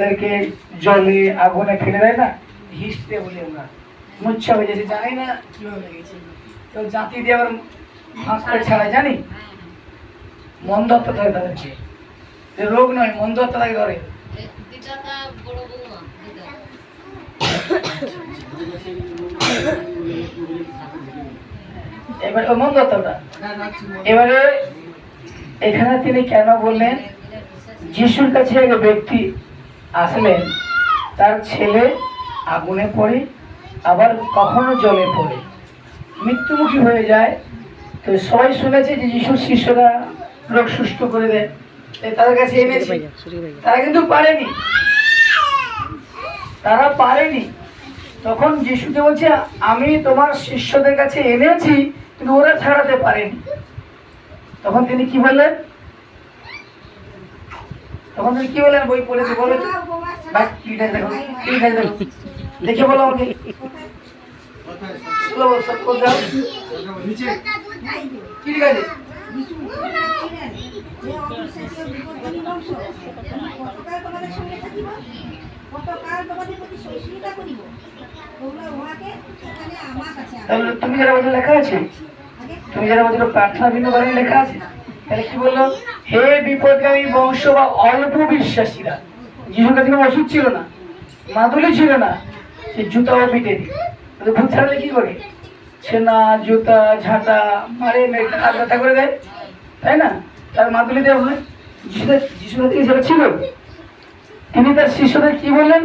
যাদেরকে জলে আগুনে ফেলে দেয় না? হিসতে বলি আমরা। মুচ্ছা হয়ে গেছে জানি না কীভাবে লেগেছে। তো জাতি দিয়ে আবার ফাঁস ছাড়া জানি? মন্দত্ব থাকে তাদেরকে রোগ নয় মন্দত্ব তাকে ধরে। এবার ও মন্দত্বটা এবারে এখানে তিনি কেন বললেন? যিশুর কাছে এক ব্যক্তি আসলেন তার ছেলে আগুনে পড়ে আবার কখনো জলে পড়ে। মৃত্যুমুখী হয়ে যায়। তো সবাই শুনেছে যে যিশুর শিষ্যরা রোগ সুস্থ করে দেয়। তাদের কাছে এনেছে। তারা কিন্তু পারেনি। তারা পারেনি। তখন যিশুকে বলছে আমি তোমার শিষ্যদের কাছে এনেছি কিন্তু ওরা ছাড়াতে পারেনি। তখন তিনি কি বললেন? তখন তুমি কি বললেন বই পড়েছে? বলো দেখো বলো আমাকে। বলো, বলো, সব করে দাও। কি লিখা আছে? তুমি যারা বলছো লেখা আছে তুমি যারা বলছো প্রার্থনা বাণী লেখা আছে তাহলে কি বলল? হে বিপদগামী বংশ বা অল্প বিশ্বাসীরা। যিশুর কাছে কোনো ওষুধ ছিল না, মাদুলি ছিল না, সে জুতাও পিটে দিই ভূত ছাড়লে কি করে? ছেনা, জুতা, ঝাঁটা, মারে হাত ব্যথা করে দেয়। তাই না? তার মাদুলি দেওয়া হয়। যিশুদের যিশুদের থেকে ছিল, তিনি তার শিষ্যদের কি বললেন?